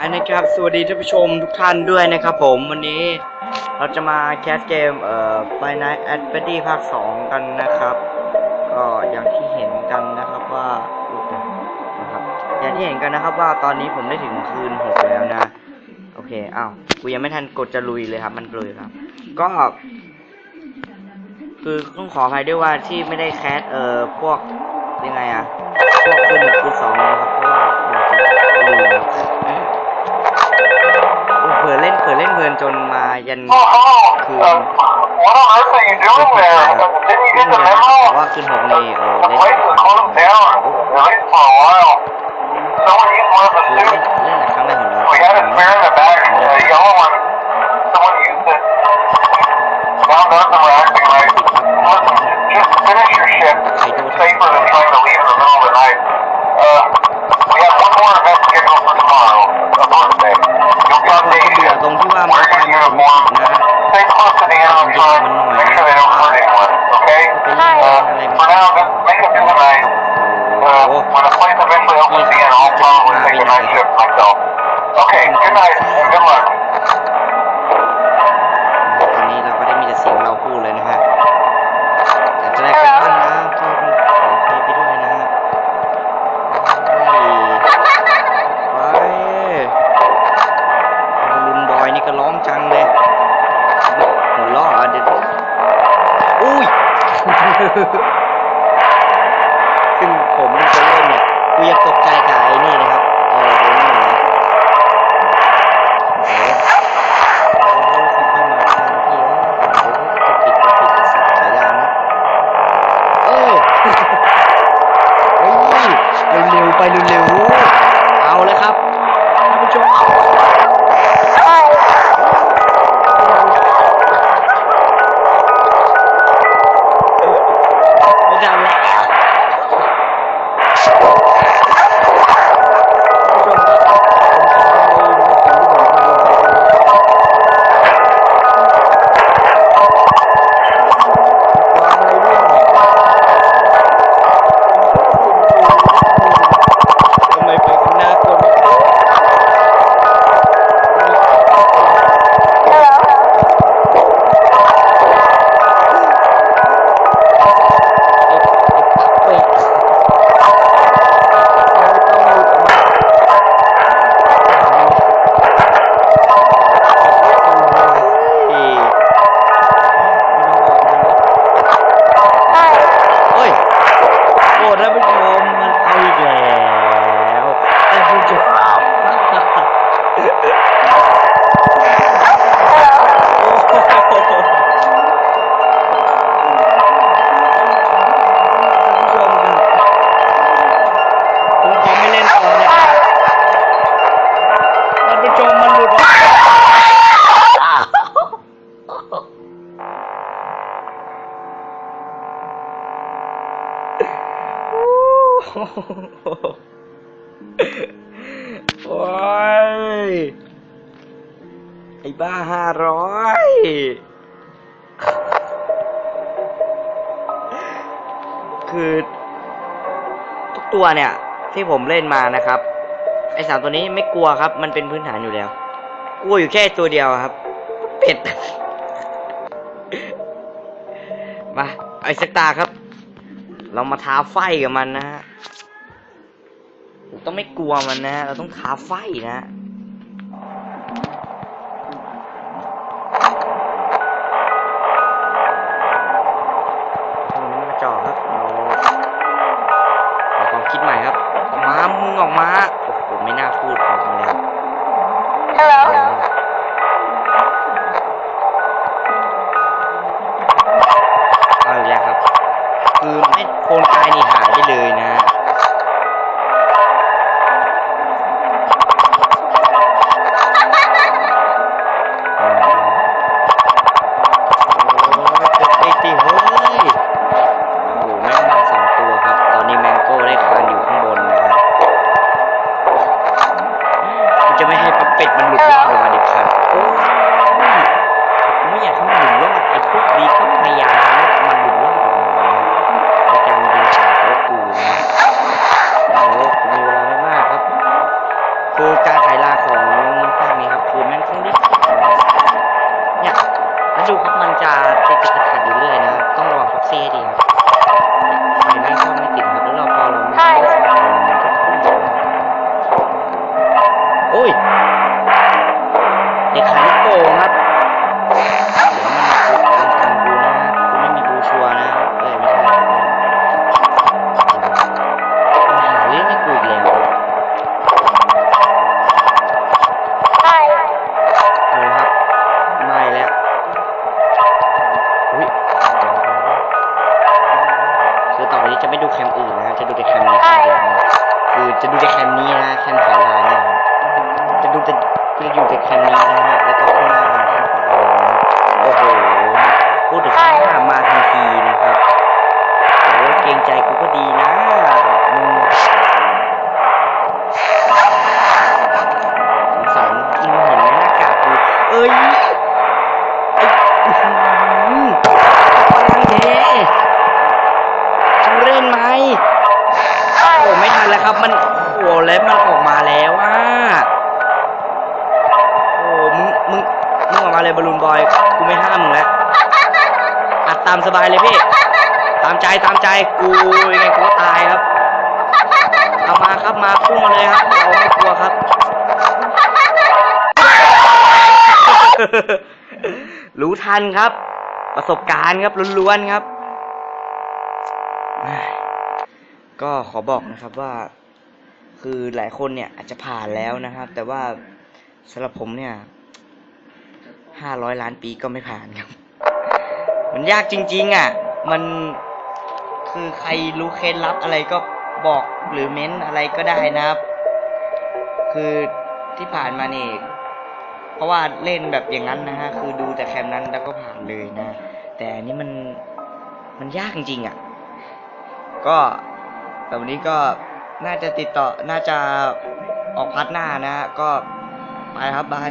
อันนะครับ สวัสดีท่านผู้ชมทุกท่านด้วยนะครับผมวันนี้เราจะมาแคสเกมเอ่อ f i n i g h t at Freddy ภาค 2 กันนะครับ ก็อย่างที่เห็นกันนะครับว่าอุ๊ยนะครับอย่างที่เห็นกันนะครับว่าตอนนี้ผมได้ถึงคืนหกแล้วนะ โอเคอ้าวกูยังไม่ทันกดจะลุยเลยครับ มันเลยครับ ก็ คือต้องขออภัยด้วยว่าที่ไม่ได้แคสเอ่อพวกยังไงอะพวกคืนหนึ่งคืนสอง เล่ get น the เพลินนะครับแต่ memo? ว่าคืนหกนี่เออ The เล่น probably take a night shift myself. Okay, good night and good luck. ตอนนี้เราก็ได้มีแต่เสียงเราพูดเลยนะฮะแต่จะได้ไปบ้างนะก็ต้องขอเพลงไปด้วยนะฮะไปไปลุนบอยนี่ก็ร้องจังเลยหัวล้อเหรอเดี๋ยวอุ้ยซึ่งผมเป็นคนเล่นเนี่ยกูยังตกใจกับไอ้นี่นะครับ โอ้ย ไอ้บ้าห้าร้อยคือทุกตัวเนี่ย ที่ผมเล่นมานะครับ ไอ้สามตัวนี้ไม่กลัวครับ มันเป็นพื้นฐานอยู่แล้ว กลัวอยู่แค่ตัวเดียวครับ เป็ด มาไอ้สักตาครับ เรามาท้าไฟกับมันนะฮะต้องไม่กลัวมันนะ เราต้องท้าไฟนะโอ้โหกระจอกครับเราเราต้องคิดใหม่ครับออกมา มึงออกมา โอ้โห ไม่น่าพูดออกมาเลยครับ Hello. เอาอีกแล้วครับ คือไม่ โคนกายนี่หา จะติดติดขัดอยู่เรื่อยนะต้องระวังพ็อกซี่ให้ดีครับ แคมนี้นะแคมขายลาเนี่ยจะดูแต่จะอยู่แต่แคมนี้นะฮะแล้วก็ข้างหน้าแคมขายลาโอ้โหพูดถึงข้างหน้ามาทันทีนะครับโอ้เกรงใจกูก็ดีนะมึามสบายเลยพี่ ตามใจตามใจกูยังไงกูก็ตายครับ เอามาครับมาพุ่งมาเลยครับ เราไม่กลัวครับ รู้ทันครับ ประสบการณ์ครับล้วนๆครับ ก็ขอบอกนะครับว่า คือหลายคนเนี่ยอาจจะผ่านแล้วนะครับ แต่ว่าสำหรับผมเนี่ยห้าร้อยล้านปีก็ไม่ผ่านครับ มันยากจริง ๆ อะ มันคือใครรู้เคล็ดลับอะไรก็บอกหรือเม้นอะไรก็ได้นะครับ คือที่ผ่านมานี่เพราะว่าเล่นแบบอย่างนั้นนะฮะ คือดูแต่แคมนั้นแล้วก็ผ่านเลยนะ แต่อันนี้มันมันยากจริงๆอะ ก็แต่วันนี้ก็น่าจะติดต่อ น่าจะออกพัดหน้านะฮะก็ไปครับบาย